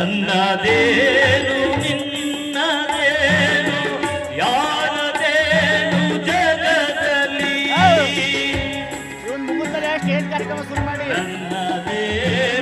ನನ್ನದೇನು ನಿನ್ನದೇನು ಯಾರದೇನು ಜಗದಲ್ಲಿ? ಇವನ್ ಮುಗಿದ್ರೆ ಸ್ಟೇಜ್ ಕಾರ್ಯಕ್ರಮ ಶುರು ಮಾಡಿ? ನನ್ನದೇನು